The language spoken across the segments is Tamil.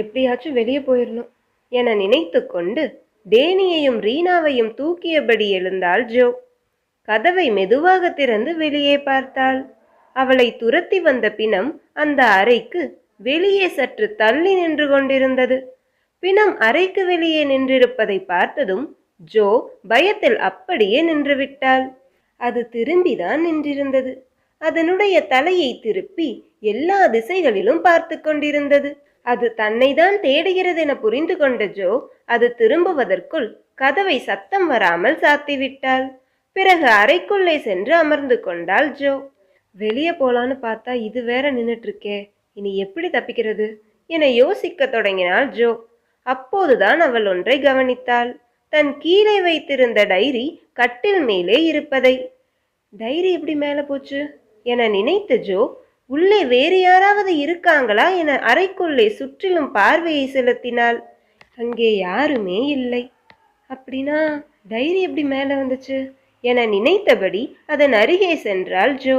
எப்படியாச்சும் வெளியே போயிடணும் என நினைத்து கொண்டு டேனியையும் ரீனாவையும் தூக்கியபடி எழுந்தாள் ஜோ. கதவை மெதுவாக திறந்து வெளியே பார்த்தாள். அவளை துரத்தி வந்த பிணம் அந்த அறைக்கு வெளியே சற்று தள்ளி நின்று கொண்டிருந்தது. பிணம் அறைக்கு வெளியே நின்றிருப்பதை பார்த்ததும் ஜோ பயத்தில் அப்படியே நின்றுவிட்டாள். அது திரும்பிதான் நின்றிருந்தது. அதனுடைய தலையை திருப்பி எல்லா திசைகளிலும் பார்த்து கொண்டிருந்தது. அது தன்னைதான் தேடுகிறது என புரிந்து கொண்ட ஜோ அது திரும்புவதற்குள் கதவை சத்தம் வராமல் சாத்திவிட்டாள். பிறகு அறைக்குள்ளே சென்று அமர்ந்து கொண்டாள் ஜோ. வெளியே போலான்னு பார்த்தா இது வேற நின்னுட்டு இருக்கே இனி எப்படி தப்பிக்கிறது? என யோசிக்க தொடங்கினாள் ஜோ. அப்போதுதான் அவள் ஒன்றை கவனித்தாள். தன் கீழே வைத்திருந்த டைரி கட்டில் மேலே இருப்பதை. டைரி எப்படி மேலே போச்சு? என நினைத்த ஜோ உள்ளே வேறு யாராவது இருக்காங்களா என அறைக்குள்ளே சுற்றிலும் பார்வையை செலுத்தினாள். அங்கே யாருமே இல்லை. அப்படின்னா டைரி எப்படி மேலே வந்துச்சு? என நினைத்தபடி அதன் அருகே சென்றாள் ஜோ.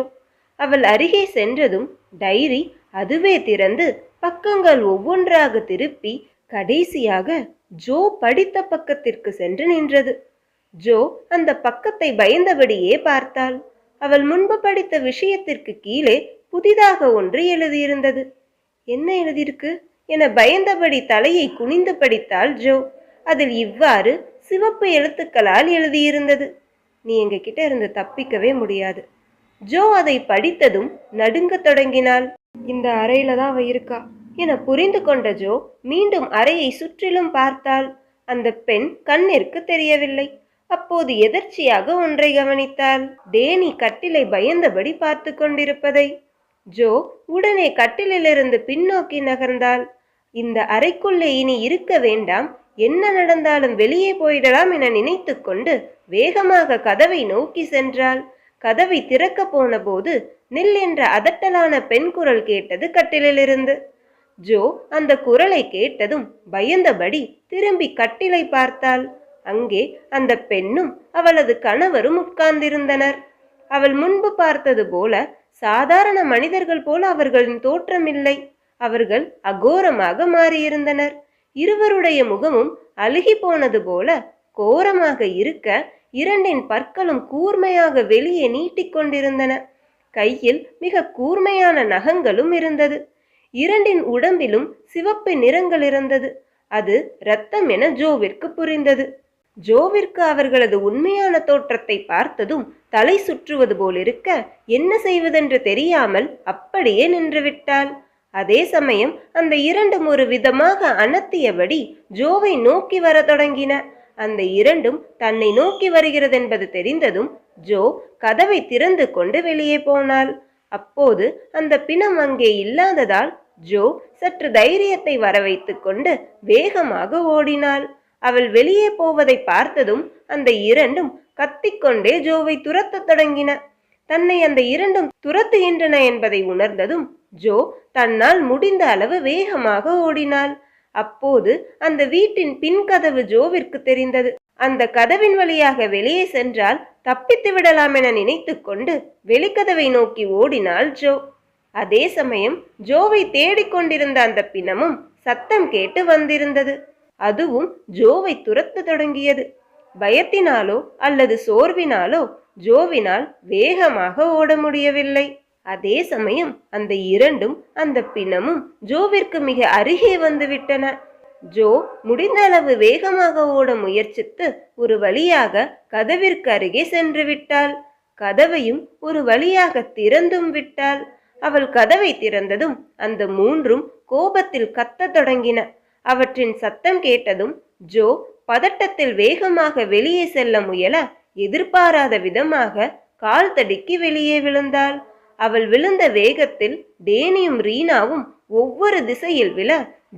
அவள் அருகே சென்றதும் டைரி அதுவே திறந்து பக்கங்கள் ஒவ்வொன்றாக திருப்பி கடைசியாக ஜோ படித்த பக்கத்திற்கு சென்று நின்றது. ஜோ அந்த பக்கத்தை பயந்தபடியே பார்த்தாள். அவள் முன்பு படித்த விஷயத்திற்கு கீழே புதிதாக ஒன்று எழுதியிருந்தது. என்ன எழுதியிருக்கு? என பயந்தபடி தலையை குனிந்து படித்தாள் ஜோ. அதில் இவ்வாறு சிவப்பு எழுத்துக்களால் எழுதியிருந்தது. நீ எங்ககிட்ட இருந்து தப்பிக்கவே முடியாது. ஜோ அதை படித்ததும் நடுங்கத் தொடங்கினாள். இந்த அறையில தான் அவ இருக்கா? என புரிந்து கொண்ட ஜோ மீண்டும் அறையை சுற்றிலும் பார்த்தாள். அந்த பெண் கண்ணிற்கு தெரியவில்லை. அப்போது எதர்ச்சியாக ஒன்றை கவனித்தாள். டேனி கட்டிலை பயந்தபடி பார்த்து கொண்டிருப்பதை ஜோ உடனே கட்டிலிலிருந்து பின்னோக்கி நகர்ந்தாள். இந்த அறைக்குள்ளே இனி இருக்க வேண்டாம். என்ன நடந்தாலும் வெளியே போயிடலாம் என நினைத்துக்கொண்டு வேகமாக கதவை நோக்கி சென்றாள். கதவை திறக்க போன போது நில் என்ற அதட்டலான பெண் குரல் கேட்டது கட்டிலிலிருந்து. ஜோ அந்த குரலை கேட்டதும் பயந்தபடி திரும்பி கட்டிலை பார்த்தாள். அங்கே அந்த பெண்ணும் அவளது கணவரும் உட்கார்ந்திருந்தனர். அவள் முன்பு பார்த்தது போல சாதாரண மனிதர்கள் போல அவர்களின் தோற்றமில்லை. அவர்கள் அகோரமாக மாறியிருந்தனர். இருவருடைய முகமும் அழுகி போனது போல கோரமாக இருக்க இரண்டின் பற்களும் கூர்மையாக வெளியே நீட்டிக்கொண்டிருந்தன கையில் மிக கூர்மையான நகங்களும் இருந்தது. இரண்டின் உடம்பிலும் சிவப்பு நிறங்கள் இருந்தது. அது இரத்தம் என ஜோவிற்கு புரிந்தது. ஜோவிற்கு அவர்களது உண்மையான தோற்றத்தை பார்த்ததும் தலை சுற்றுவது போலிருக்க என்ன செய்வதென்று தெரியாமல் அப்படியே நின்றுவிட்டாள். அதே சமயம் அந்த இரண்டும் ஒரு விதமாக அனத்தியபடி ஜோவை நோக்கி வர தொடங்கின. அந்த இரண்டும் தன்னை நோக்கி வருகிறதென்பது தெரிந்ததும் ஜோ கதவை திறந்து கொண்டு வெளியே போனாள். அப்போது அந்த பிணம் அங்கே இல்லாததால் ஜோ சற்று தைரியத்தை வரவைத்துக் கொண்டு வேகமாக ஓடினாள். அவள் வெளியே போவதை பார்த்ததும் அந்த இரண்டும் கத்திக்கொண்டே ஜோவை துரத்தத் தொடங்கின. தன்னை அந்த இரண்டும் துரத்துகின்றன என்பதை உணர்ந்ததும் ஜோ தன்னால் முடிந்த அளவு வேகமாக ஓடினாள். அப்போது அந்த வீட்டின் பின்கதவு ஜோவிற்கு தெரிந்தது. அந்த கதவின் வழியாக வெளியே சென்றால் தப்பித்து விடலாம் என நினைத்துக்கொண்டு வெளிக்கதவை நோக்கி ஓடினாள் ஜோ. அதே சமயம் ஜோவை தேடிக்கொண்டிருந்த அந்த பிணமும் சத்தம் கேட்டு வந்திருந்தது. அதுவும் ஜோவை துரத்த தொடங்கியது. பயத்தினாலோ அல்லது சோர்வினாலோ ஜோவினால் வேகமாக ஓட முடியவில்லை. அதே சமயம் அந்த இரண்டும் அந்த பிணமும் ஜோவிற்கு மிக அருகே வந்துவிட்டன. ஜோ முடிந்த அளவு வேகமாக ஓட முயற்சித்து ஒரு வழியாக கதவிற்கு அருகே சென்று விட்டாள். கதவையும் ஒரு வழியாக திறந்தும் விட்டாள். அவள் கதவை திறந்ததும் அந்த மூன்றும் கோபத்தில் கத்தத் தொடங்கின. அவற்றின் சத்தம் கேட்டதும் ஜோ பதட்டத்தில் வேகமாக வெளியே செல்ல முயல எதிர்பாராத விதமாக கால் தடுக்கி வெளியே விழுந்தாள். அவள் விழுந்த வேகத்தில் டேனியும் ரீனாவும் ஒவ்வொரு திசையில் விழ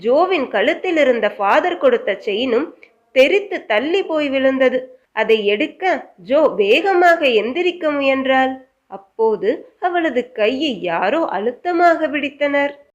ஜோவின் கழுத்தில் இருந்த ஃபாதர் கொடுத்த செயினும் தெரித்து தள்ளி போய் விழுந்தது. அதை எடுக்க ஜோ வேகமாக எந்திரிக்க முயன்றாள். அப்போது அவளது கையை யாரோ அழுத்தமாக பிடித்தனர்.